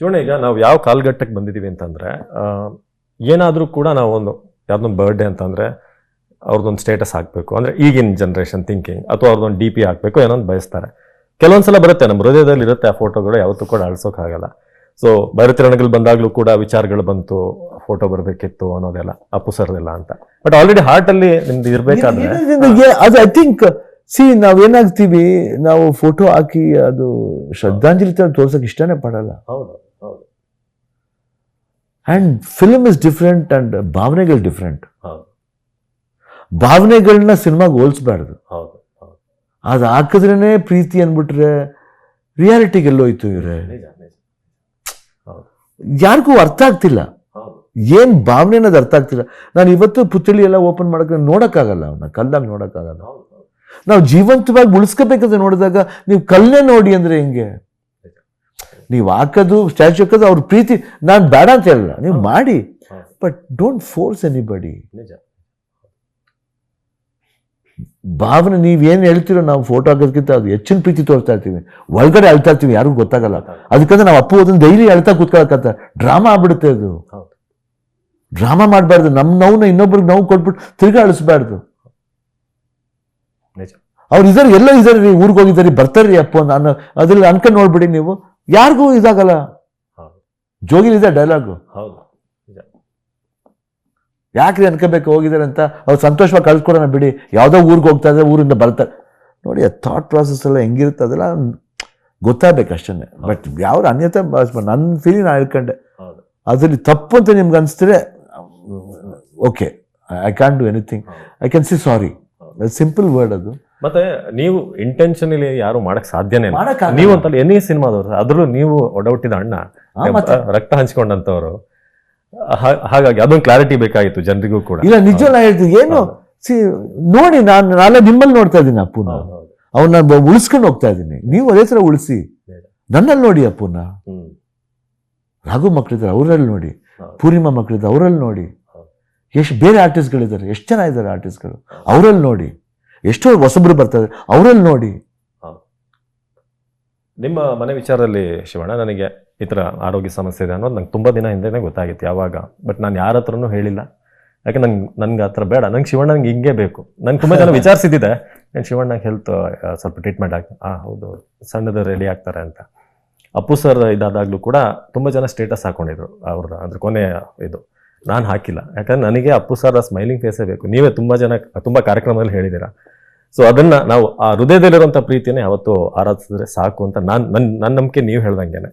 ಶಿವಣ್ಣ ಈಗ ನಾವು ಯಾವ ಕಾಲ್ಘಟ್ಟಕ್ಕೆ ಬಂದಿದ್ದೀವಿ ಅಂತಂದರೆ ಏನಾದರೂ ಕೂಡ ನಾವು ಒಂದು ಯಾವ್ದೊಂದು ಬರ್ಡೇ ಅಂತಂದರೆ ಅವ್ರದ್ದೊಂದು ಸ್ಟೇಟಸ್ ಹಾಕಬೇಕು. ಅಂದರೆ ಈಗಿನ ಜನ್ರೇಷನ್ ಥಿಂಕಿಂಗ್ ಅಥವಾ ಅವ್ರದ್ದೊಂದು ಡಿ ಪಿ ಹಾಕಬೇಕು ಏನೋ ಒಂದು ಬಯಸ್ತಾರೆ. ಕೆಲವೊಂದ್ಸಲ ಬರುತ್ತೆ ನಮ್ಮ ಹೃದಯದಲ್ಲಿ ಇರುತ್ತೆ ಆ ಫೋಟೋಗಳು ಯಾವತ್ತೂ ಕೂಡ ಅಳಿಸೋಕ್ಕಾಗಲ್ಲ ಸೊ ಬೈರತಿರಣಗಳು ಬಂದಾಗಲೂ ಕೂಡ ವಿಚಾರಗಳು ಬಂತು ಫೋಟೋ ಬರಬೇಕಿತ್ತು ಅನ್ನೋದೆಲ್ಲ ಅಪ್ಪು ಸರ್ದೆಲ್ಲ ಅಂತ ಬಟ್ ಆಲ್ರೆಡಿ ಹಾರ್ಟಲ್ಲಿ ನಿಮ್ದು ಇರಬೇಕಾದ್ರೆ ಅದು ಐ ಥಿಂಕ್ ಸಿ ನಾವೇನಾಗ್ತೀವಿ ನಾವು ಫೋಟೋ ಹಾಕಿ ಅದು ಶ್ರದ್ಧಾಂಜಲಿ ತರ ತೋರ್ಸಕ್ ಇಷ್ಟನೇ ಪಡಲ್ಲ. ಹೌದು. And film is different and ಭಾವನೆಗಳು ಡಿಫ್ರೆಂಟ್ ಭಾವನೆಗಳನ್ನ ಸಿನಿಮಾಗೆ ಹೋಲಿಸ್ಬಾರ್ದು. ಅದು ಹಾಕಿದ್ರೇ ಪ್ರೀತಿ ಅಂದ್ಬಿಟ್ರೆ ರಿಯಾಲಿಟಿಗೆ ಎಲ್ಲೋಯ್ತು ಇವ್ರೆ. ಯಾರಿಗೂ ಅರ್ಥ ಆಗ್ತಿಲ್ಲ. ಏನು ಭಾವನೆ ಅನ್ನೋದು ಅರ್ಥ ಆಗ್ತಿಲ್ಲ. ನಾನು ಇವತ್ತು ಪುತ್ಥಳಿ ಎಲ್ಲ ಓಪನ್ ಮಾಡಕ್ಕೆ ನೋಡೋಕ್ಕಾಗಲ್ಲ ಅವನ್ನ ಕಲ್ಲಾಗ ನೋಡೋಕ್ಕಾಗಲ್ಲ. ನಾವು ಜೀವಂತವಾಗಿ ಉಳಿಸ್ಕೋಬೇಕಂತ ನೋಡಿದಾಗ ನೀವು ಕಲ್ಲೇ ನೋಡಿ ಅಂದರೆ ಹೆಂಗೆ? ನೀವು ಹಾಕೋದು ಸ್ಟ್ಯಾಚು ಹಾಕೋದು ಅವ್ರ ಪ್ರೀತಿ ನಾನು ಬೇಡ ಅಂತ ಹೇಳಲ್ಲ. ನೀವು ಮಾಡಿ ಬಟ್ ಡೋಂಟ್ ಫೋರ್ಸ್ ಎನಿಬಡಿ ಭಾವನೆ ನೀವೇನು ಹೇಳ್ತೀರೋ ನಾವು ಫೋಟೋ ಹಾಕೋದಕ್ಕಿಂತ ಅದು ಹೆಚ್ಚಿನ ಪ್ರೀತಿ ತೋರಿಸ್ತಾ ಇರ್ತೀವಿ. ಒಳಗಡೆ ಅಳ್ತಾ ಇರ್ತೀವಿ ಯಾರಿಗೂ ಗೊತ್ತಾಗಲ್ಲ. ಅದಕ್ಕಂದ್ರೆ ನಾವು ಅಪ್ಪು ಅದನ್ನು ಡೈಲಿ ಅಳ್ತಾ ಕೂತ್ಕೊಳಕಂತ ಡ್ರಾಮಾ ಆಗ್ಬಿಡುತ್ತೆ ಅದು. ಡ್ರಾಮಾ ಮಾಡಬಾರ್ದು ನಮ್ಮ ನೋವನ್ನ ಇನ್ನೊಬ್ರಿಗೆ ನೋವು ಕೊಟ್ಬಿಟ್ಟು ತಿರ್ಗಾ ಅಳಿಸ್ಬಾರ್ದು. ಅವ್ರು ಇದಾರೆ ಎಲ್ಲ ಇದಾರೆ ರೀ ಊರಿಗೆ ಹೋಗಿದ್ದಾರೆ ಬರ್ತಾರ್ರಿ ಅಪ್ಪ ನಾನು ಅದ್ರಲ್ಲಿ ಅನ್ಕೊಂಡು ನೋಡ್ಬಿಡಿ ನೀವು. ಯಾರಿಗೂ ಇದಾಗಲ್ಲ? ಹೌದು. ಜೋಗಿಲಿದೆ ಡೈಲಾಗು. ಹೌದು. ಯಾಕ್ರಿ ಅನ್ಕೋಬೇಕು ಹೋಗಿದ್ದಾರೆ ಅಂತ? ಅವ್ರು ಸಂತೋಷವಾಗಿ ಕಳ್ಸ್ಕೊಡೋಣ ಬಿಡಿ. ಯಾವುದೋ ಊರಿಗೆ ಹೋಗ್ತಾ ಇದ್ರೆ ಊರಿಂದ ಬರ್ತಾರೆ. ನೋಡಿ ಆ ಥಾಟ್ ಪ್ರಾಸೆಸ್ ಎಲ್ಲ ಹೆಂಗಿರುತ್ತೆ ಅದೆಲ್ಲ ಗೊತ್ತಾಗಬೇಕು ಅಷ್ಟೇ ಬಟ್ ಯಾವ ಅನ್ಯತೆ ನನ್ನ ಫೀಲಿಂಗ್ ನಾನು ಹೇಳ್ಕೊಂಡೆ. ಅದರಲ್ಲಿ ತಪ್ಪು ಅಂತ ನಿಮ್ಗೆ ಅನಿಸ್ತಿದ್ರೆ okay I can do anything I can see sorry simple word ಅದು. ಮತ್ತೆ ನೀವು ಇಂಟೆನ್ಷನಲಿ ಯಾರು ಮಾಡಕ್ ಸಾಧ್ಯನೇ ಇಲ್ಲ. ಮಾಡಕ್ಕಾಗಲ್ಲ. ನೀವು ಅಂತಲ್ಲ ಎನಿ ಸಿನಿಮಾದವ್ರು ಅದ್ರಲ್ಲೂ ನೀವು ಒಡಹುಟ್ಟಿದ ಅಣ್ಣ ಹಾ, ಮತ್ತೆ? ರಕ್ತ ಹಂಚ್ಕೊಂಡಂತವ್ರು. ಹಾ- ಹಾಗಾಗಿ ಅದೊಂದು ಕ್ಲಾರಿಟಿ ಬೇಕಾಗಿತ್ತು ಜನರಿಗೂ ಕೂಡ. ಇಲ್ಲ ನಿಜ ಹೇಳ್ತೀನಿ. ಏನು? ಸಿ ನೋಡಿ ನಾನು ನಾಳೆ ನಿಮ್ಮಲ್ಲಿ ನೋಡ್ತಾ ಇದ್ದೀನಿ ಅಪ್ಪುನ ಹೌದು, ಹೌದು. ಅವನ್ನ ಉಳಿಸ್ಕೊಂಡು ಹೋಗ್ತಾ ಇದ್ದೀನಿ. ನೀವು ಅದೇ ಥರ ಉಳಿಸಿ. ನನ್ನಲ್ಲಿ ನೋಡಿ ಅಪ್ಪುನ ಹ್ಮ್. ರಾಘು ಮಕ್ಕಳಿದ್ದಾರೆ ಅವರಲ್ಲಿ ನೋಡಿ. ಹೌದು. ಪೂರ್ಣಿಮಾ ಮಕ್ಕಳಿದ್ದಾರೆ ಅವರಲ್ಲಿ ನೋಡಿ. ಹೌದು. ಎಷ್ಟು ಬೇರೆ ಆರ್ಟಿಸ್ಟ್ಗಳಿದ್ದಾರೆ ಎಷ್ಟು ಜನ ಇದ್ದಾರೆ ಆರ್ಟಿಸ್ಟ್ಗಳು ಅವರಲ್ಲಿ ನೋಡಿ. ಎಷ್ಟೋ ಹೊಸಬ್ರು ಬರ್ತಾರೆ. ಅವರಲ್ಲಿ ನೋಡಿ. ನಿಮ್ಮ ಮನೆ ವಿಚಾರದಲ್ಲಿ ಶಿವಣ್ಣ, ನನಗೆ ಈ ಥರ ಆರೋಗ್ಯ ಸಮಸ್ಯೆ ಇದೆ ಅನ್ನೋದು ನಂಗೆ ತುಂಬ ದಿನ ಹಿಂದೆನೇ ಗೊತ್ತಾಗಿತ್ತು ಯಾವಾಗ. ಬಟ್ ನಾನು ಯಾರ ಹತ್ರನೂ ಹೇಳಿಲ್ಲ. ಯಾಕೆ ನಂಗೆ ನನಗೆ ಆ ಥರ ಬೇಡ. ನಂಗೆ ಶಿವಣ್ಣ ನಂಗೆ ಹಿಂಗೆ ಬೇಕು. ನಂಗೆ ತುಂಬ ಜನ ವಿಚಾರಿಸಿದ್ದೆ ನಾನು ಶಿವಣ್ಣಗೆ ಹೆಲ್ತ್ ಸ್ವಲ್ಪ ಟ್ರೀಟ್ಮೆಂಟ್ ಆಗಿ ಹಾಂ ಹೌದು, ಸಣ್ಣದು ರೆಡಿ ಆಗ್ತಾರೆ ಅಂತ. ಅಪ್ಪು ಸರ್ ಇದಾದಾಗಲೂ ಕೂಡ ತುಂಬ ಜನ ಸ್ಟೇಟಸ್ ಹಾಕೊಂಡಿದ್ರು ಅವ್ರದ್ದು ಅಂದ್ರೆ ಕೊನೆ ಇದು. ನಾನು ಹಾಕಿಲ್ಲ. ಯಾಕಂದ್ರೆ ನನಗೆ ಅಪ್ಪು ಸರ್ ಸ್ಮೈಲಿಂಗ್ ಫೇಸೇ ಬೇಕು. ನೀವೇ ತುಂಬ ಜನ, ತುಂಬ ಕಾರ್ಯಕ್ರಮದಲ್ಲಿ ಹೇಳಿದ್ದೀರಾ. ಸೊ ಅದನ್ನ ನಾವು ಆ ಹೃದಯದಲ್ಲಿರುವಂಥ ಪ್ರೀತಿನೇ ಯಾವತ್ತು ಆರಾಧಿಸಿದ್ರೆ ಸಾಕು ಅಂತ ನಾನು ನನ್ನ ನನ್ನ ನಂಬಿಕೆ ನೀವು ಹೇಳ್ದಂಗೆನೆ.